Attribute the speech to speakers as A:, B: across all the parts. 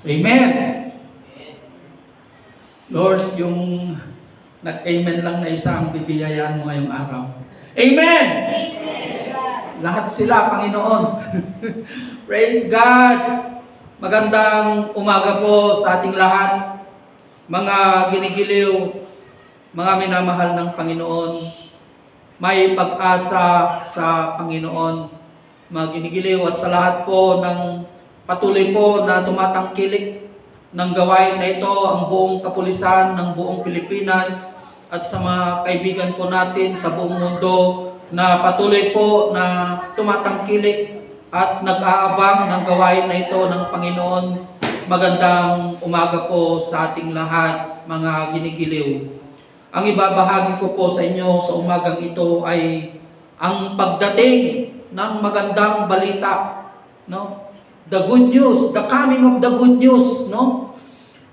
A: Amen. Lord, yung nag-amen lang na isa ang bibiyayaan mo ngayong araw. Amen! Lahat sila, Panginoon. Praise God! Magandang umaga po sa ating lahat. Mga ginigiliw, mga minamahal ng Panginoon. May pag-asa sa Panginoon. Mga ginigiliw at sa lahat po ng patuloy po na tumatangkilik ng gawain na ito ang buong kapulisan ng buong Pilipinas at sa mga kaibigan po natin sa buong mundo na patuloy po na tumatangkilik at nag-aabang ng gawain na ito ng Panginoon. Magandang umaga po sa ating lahat, mga ginigiliw. Ang ibabahagi ko po sa inyo sa umagang ito ay ang pagdating ng magandang balita, no? The good news, the coming of the good news, no?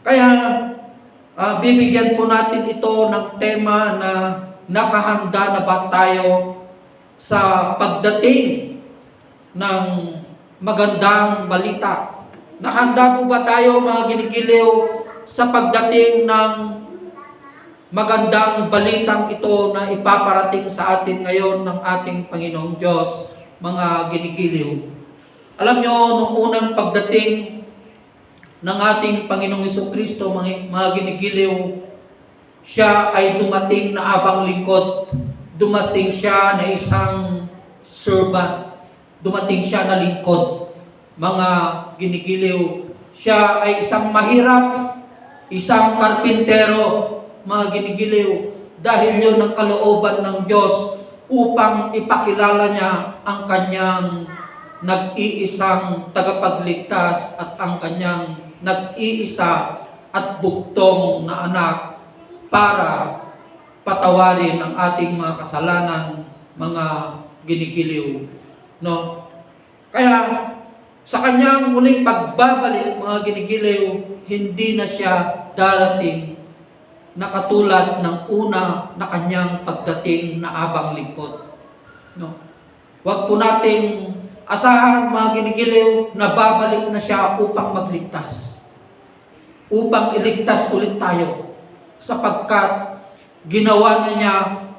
A: Kaya ah, bibigyan po natin ito ng tema na nakahanda na ba tayo sa pagdating ng magandang balita. Nakahanda po ba tayo mga ginikiliw sa pagdating ng magandang balitang ito na ipaparating sa atin ngayon ng ating Panginoong Diyos, mga ginikiliw. Alam nyo, nung unang pagdating ng ating Panginoong Iso Kristo, mga, mga ginikiliw, siya ay dumating na abang lingkod. Dumating siya na isang servant. Dumating siya na lingkod. Mga ginikiliw, siya ay isang mahirap, isang karpintero, mga ginigiliw, dahil yun ang kalooban ng Diyos upang ipakilala niya ang kanyang nag-iisang tagapagligtas at ang kanyang nag-iisa at buktong na anak para patawarin ang ating mga kasalanan, mga ginikiliw. No? Kaya sa kanyang muling pagbabalik, mga ginigiliw, hindi na siya darating na katulad ng una na kanyang pagdating na abang lingkod. No? Huwag po nating asahan mga ginigiliw na babalik na siya upang magligtas. Upang iligtas ulit tayo. Sapagkat ginawa na niya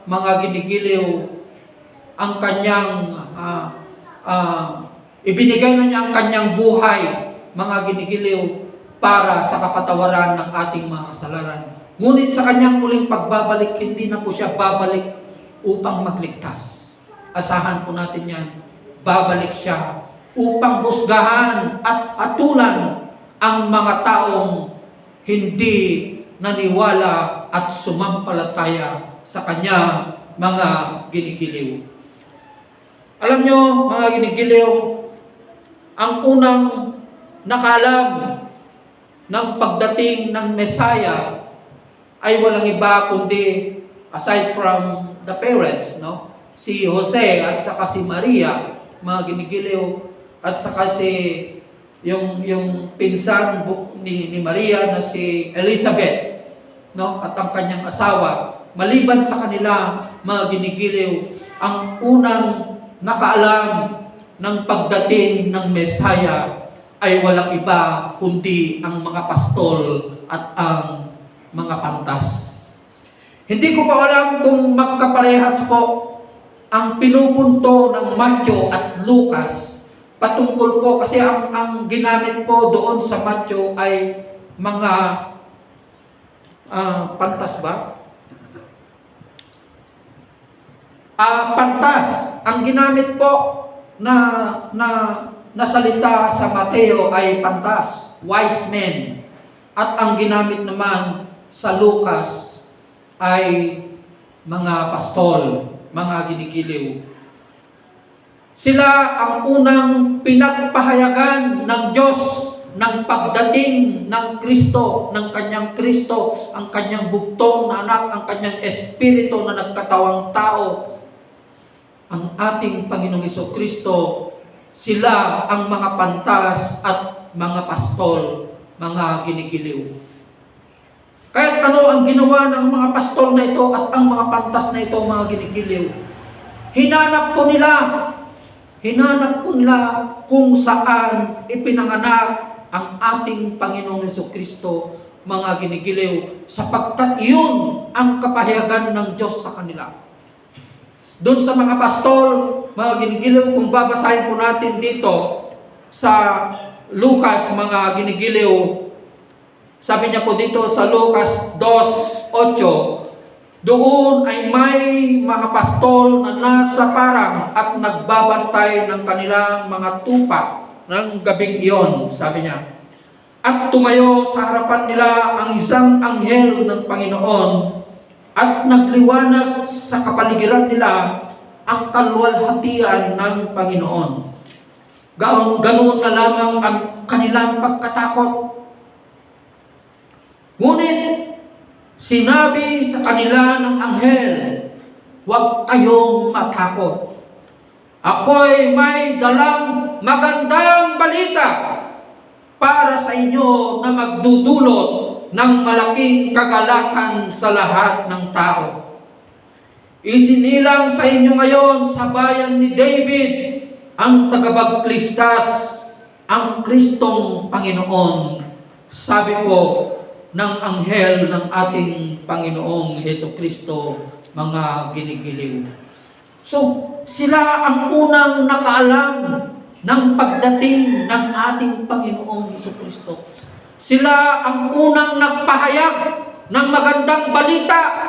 A: mga ginigiliw ang kanyang ah, ah, ibinigay na niya ang kanyang buhay mga ginigiliw para sa kapatawaran ng ating mga kasalanan. Ngunit sa kanyang muling pagbabalik, hindi na po siya babalik upang magligtas. Asahan po natin yan. Babalik siya upang husgahan at atulan ang mga taong hindi naniwala at sumampalataya sa kanya mga ginikiliw. Alam nyo, mga ginikiliw, ang unang nakalam ng pagdating ng Messiah ay walang iba kundi aside from the parents, no? Si Jose at saka si Maria, mga ginigiliw, at saka si yung yung pinsan ni, ni Maria na si Elizabeth, no? At ang kanyang asawa. Maliban sa kanila, mga ginigiliw, ang unang nakaalam ng pagdating ng Messiah ay walang iba kundi ang mga pastol at ang mga pantas. Hindi ko pa alam kung magkaparehas po ang pinupunto ng Matthew at Lucas patungkol po kasi ang, ang ginamit po doon sa Matthew ay mga ah, pantas ba? Ah, pantas. Ang ginamit po na na nasalita sa Mateo ay pantas, wise men. At ang ginamit naman sa Lucas ay mga pastol, mga ginikiliw. Sila ang unang pinagpahayagan ng Diyos ng pagdating ng Kristo, ng kanyang Kristo, ang kanyang bugtong na anak, ang kanyang espiritu na nagkatawang tao, ang ating Panginoong Iso Kristo, sila ang mga pantas at mga pastol, mga ginikiliw. Kahit ano ang ginawa ng mga pastol na ito at ang mga pantas na ito, mga ginikiliw, hinanap po nila, hinanap po nila kung saan ipinanganak ang ating Panginoong Yeso Kristo, mga ginigiliw, sapagkat iyon ang kapahayagan ng Diyos sa kanila. Doon sa mga pastol, mga ginigiliw, kung babasahin po natin dito sa Lucas, mga ginigiliw, sabi niya po dito sa Lucas 2.8, doon ay may mga pastol na nasa parang at nagbabantay ng kanilang mga tupa ng gabing iyon, sabi niya. At tumayo sa harapan nila ang isang anghel ng Panginoon at nagliwanag sa kapaligiran nila ang kalwalhatian ng Panginoon. Gaon, ganoon na lamang ang kanilang pagkatakot. Ngunit sinabi sa kanila ng anghel, huwag kayong matakot. Ako'y may dalang magandang balita para sa inyo na magdudulot ng malaking kagalakan sa lahat ng tao. Isinilang sa inyo ngayon sa bayan ni David ang tagapaglistas, ang Kristong Panginoon. Sabi po ng anghel ng ating Panginoong Heso Kristo, mga ginigiliw. So, sila ang unang nakaalam ng pagdating ng ating Panginoong Heso Kristo. Sila ang unang nagpahayag ng magandang balita